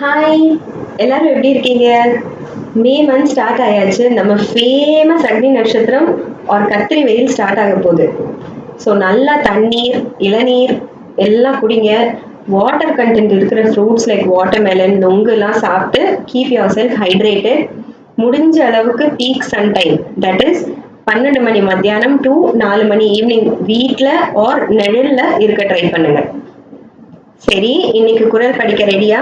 Hi எல்லாரும் எப்படி இருக்கீங்க? மே மந்த் ஸ்டார்ட் ஆயாச்சு. நம்ம ஃபேமஸ் அக்னி நட்சத்திரம் ஒரு கத்திரி வெயில் ஸ்டார்ட் ஆக போகுது. ஸோ நல்லா தண்ணீர் இளநீர் எல்லாம் குடிங்க. வாட்டர் கண்டென்ட் இருக்கிற ஃப்ரூட்ஸ் லைக் வாட்டர்மெலன் நொங்குலாம் சாப்பிட்டு கீப் யுவர் செல்ஃப் ஹைட்ரேட்டட் முடிஞ்ச அளவுக்கு peak sun time that is பன்னெண்டு மணி மத்தியானம் டு நாலு மணி ஈவினிங் வீட்டில் ஆர் நெழலில் இருக்க ட்ரை பண்ணுங்க. சரி இன்னைக்கு குரல் படிக்க ரெடியா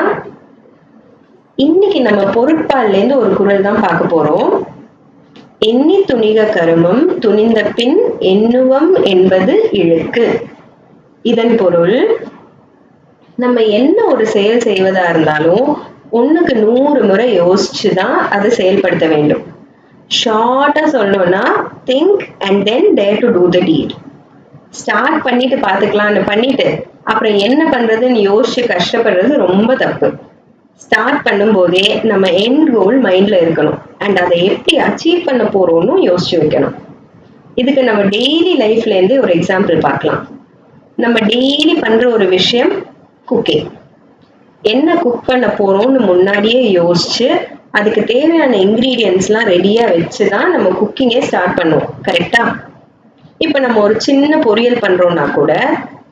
இன்னைக்கு நம்ம பொருட்பால்ல இருந்து ஒரு குரல் தான் பார்க்க போறோம். எண்ணி துணிக கருமம் துணிந்த பின் எண்ணுவம் என்பது இழுக்கு. இதன் பொருள் நம்ம என்ன ஒரு செயல் செய்வதா இருந்தாலும் ஒண்ணுக்கு நூறு முறை யோசிச்சு தான் அதை செயல்படுத்த வேண்டும். ஷார்ட்டா சொல்லணும்னா think and then dare to do the deed start பண்ணிட்டு பாத்துக்கலாம்னு பண்ணிட்டு அப்புறம் என்ன பண்றதுன்னு யோசிச்சு கஷ்டப்படுறது ரொம்ப தப்பு. ஸ்டார்ட் பண்ணும்போதே நம்ம என் கோல் மைண்ட்ல இருக்கணும். அண்ட் அதை எப்படி அச்சீவ் பண்ண போறோம்னு யோசிச்சு வைக்கணும். இதுக்கு நம்ம டெய்லி லைஃப்ல இருந்து ஒரு எக்ஸாம்பிள் பார்க்கலாம். நம்ம டெய்லி பண்ற ஒரு விஷயம் குக்கிங் என்ன குக் பண்ண போறோம்னு முன்னாடியே யோசிச்சு அதுக்கு தேவையான இன்க்ரீடியன்ஸ்லாம் ரெடியா வச்சு தான் நம்ம குக்கிங்கே ஸ்டார்ட் பண்ணுவோம். கரெக்டா இப்போ நம்ம ஒரு சின்ன பொரியல் பண்றோம்னா கூட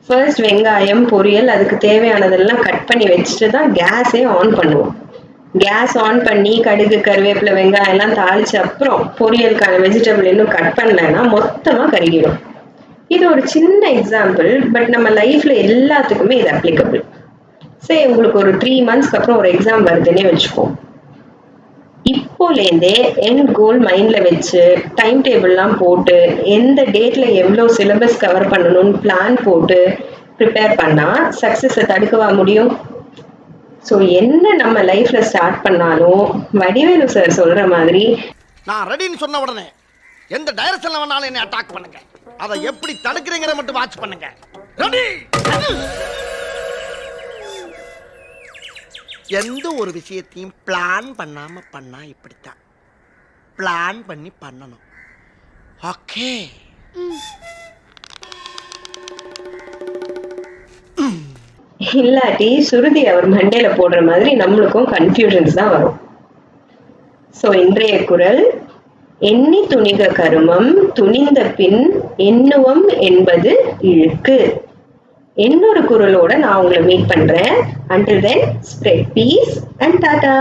ஃபர்ஸ்ட் வெங்காயம் பொரியல் அதுக்கு தேவையானதெல்லாம் கட் பண்ணி வச்சுட்டு தான் கேஸே ஆன் பண்ணுவோம். கேஸ் ஆன் பண்ணி கடுகு கருவேப்பிலை வெங்காயம் எல்லாம் தாளிச்ச அப்புறம் பொரியலுக்கான வெஜிடபிள் இன்னும் கட் பண்ணலைன்னா மொத்தமா கருகிடும். இது ஒரு சின்ன எக்ஸாம்பிள் பட் நம்ம லைஃப்ல எல்லாத்துக்குமே இது அப்ளிகபிள் சரி உங்களுக்கு ஒரு த்ரீ மந்த்ஸ்க்கு அப்புறம் ஒரு எக்ஸாம் வருதுன்னே வச்சுக்கோம். அப்போலேருந்தே என் கோல் மைண்ட்ல வச்சு டைம் டேபிள்லாம் போட்டு எந்த டேட்ல எவ்வளோ சிலபஸ் கவர் பண்ணணும்னு பிளான் போட்டு ப்ரிப்பேர் பண்ணால் சக்ஸஸை தடுக்கவா முடியும்? ஸோ என்ன நம்ம லைஃப்ல ஸ்டார்ட் பண்ணாலும் வடிவேலு சார் சொல்ற மாதிரி நான் ரெடின்னு சொன்ன உடனே எந்த டைரக்ஷன்ல வேணாலும் என்னை அட்டாக் பண்ணுங்க. அதை எப்படி தடுக்கிறீங்கிற மட்டும் வாட்ச் பண்ணுங்க. ரெடி எந்த ஒரு விஷயத்தையும் பிளான் பண்ணாமல் பண்ணால் இப்படித்தான். பிளான் பண்ணி பண்ணணும். ஓகே இல்லாட்டி சுருதி அவர் மண்டையில போடுற மாதிரி நம்மளுக்கும் கன்ஃபியூஷன்ஸ் தான் வரும். ஸோ இன்றைய குரல் எண்ணி துணிக கருமம் துணிந்த பின் எண்ணுவம் என்பது இழுக்கு. இன்னொரு குரலோட நான் உங்களை மீட் பண்றேன். Until then spread peace and tata